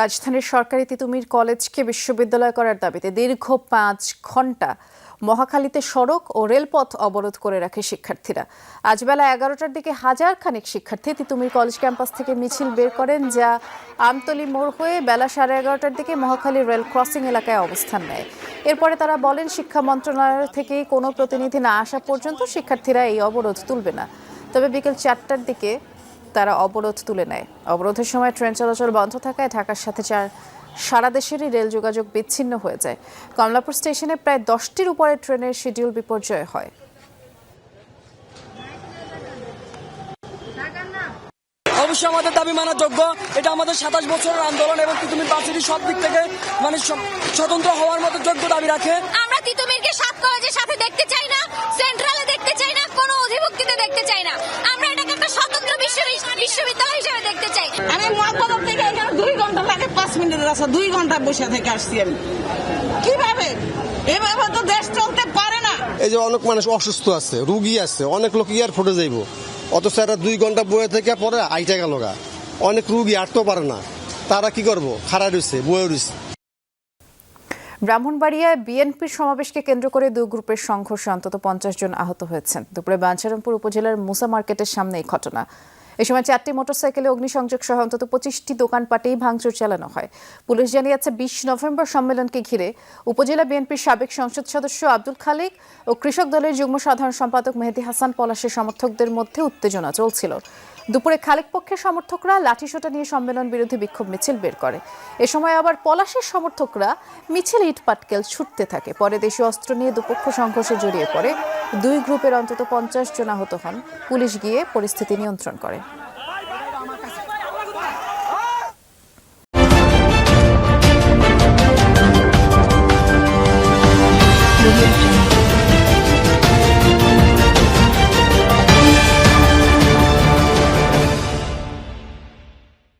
রাজধানীর সরকারি তিতুমির কলেজকে বিশ্ববিদ্যালয় করার দাবিতে দীর্ঘ পাঁচ ঘণ্টা মহাখালীতে সড়ক ও রেলপথ অবরোধ করে রাখে শিক্ষার্থীরা। আজ বেলা এগারোটার দিকে হাজার খানেক শিক্ষার্থী তিতুমির কলেজ ক্যাম্পাস থেকে মিছিল বের করেন, যা আমতলি মোড় হয়ে বেলা সাড়ে এগারোটার দিকে মহাখালী রেল ক্রসিং এলাকায় অবস্থান নেয়। এরপরে তারা বলেন, শিক্ষা মন্ত্রণালয় থেকে কোনো প্রতিনিধি না আসা পর্যন্ত শিক্ষার্থীরা এই অবরোধ তুলবে না। তবে বিকেল চারটার দিকে তারা অবরোধ তুলে নেয়। অবরোধের সময় ট্রেন চলাচল বন্ধ থাকায় ঢাকার সাথে চার, সারা দেশেরই রেল যোগাযোগ বিচ্ছিন্ন হয়ে যায়। কমলাপুর স্টেশনে প্রায় দশটির উপরে ট্রেনের শিডিউল বিপর্যয় হয়। অবশ্যই আমাদের দাবি মানার যোগ্য। এটা আমাদের সাতাশ বছরের আন্দোলন এবং তুমি বাসিটি সব দিক থেকে মানে স্বতন্ত্র হওয়ার মতো যোগ্য দাবি রাখে। আমরা তিতুমিরকে সাত কলেজের সাথে দেখতে চাই না সেন্ট্রালে দেখতে চাই না কোনো অধিভুক্তিতে দেখতে চাই না। আমরা এটাকে একটা স্বতন্ত্র বিশ্ব- বিশ্ববিদ্যালয় হিসেবে দেখতে চাই। আমি মহাপদর থেকে এখানে দুই ঘণ্টা লাগে পাঁচ মিনিটের রাস্তা দুই ঘণ্টা বসে থেকে আসছি আমি। কীভাবে? এভাবে তো দেশ চলতে পারে না। এই যে অনেক মানুষ অসুস্থ আছে রুগী আছে অনেক লোক ইয়ার এয়ারপোর্টে যাইব। অথচ এরা দুই ঘণ্টা বয়ে থেকে পরে আইটা গেল গা। অনেক রুগী আটতেও পারে না। তারা কি করব? খাড়া রয়েছে, বয়ে রয়েছে। ব্রাহ্মণবাড়িয়ায় বিএনপির সমাবেশকে কেন্দ্র করে দুই গ্রুপের সংঘর্ষে অন্তত পঞ্চাশ জন আহত হয়েছেন। দুপুরে বাঞ্ছারামপুর উপজেলার মুসা মার্কেটের সামনে এই ঘটনা। এ সময় চারটি মোটরসাইকেলে অগ্নিসংযোগ সহ অন্তত পঁচিশটি দোকানপাটেই ভাঙচুর চালানো হয়। পুলিশ জানিয়েছে, বিশ নভেম্বর সম্মেলনকে ঘিরে উপজেলা বিএনপির সাবেক সংসদ সদস্য আব্দুল খালিক ও কৃষক দলের যুগ্ম সাধারণ সম্পাদক মেহেদি হাসান পলাশের সমর্থকদের মধ্যে উত্তেজনা চলছিল। দুপুরে খালেক পক্ষের সমর্থকরা লাঠিসোঁটা নিয়ে সম্মেলন বিরোধী বিক্ষোভ মিছিল বের করে। এ সময় আবার পলাশের সমর্থকরা মিছিল ইট পাটকেল ছুটতে থাকে। পরে দেশীয় অস্ত্র নিয়ে দুপক্ষ সংঘর্ষে জড়িয়ে পড়ে। দুই গ্রুপের অন্তত পঞ্চাশ জন আহত হন। পুলিশ গিয়ে পরিস্থিতি নিয়ন্ত্রণ করে।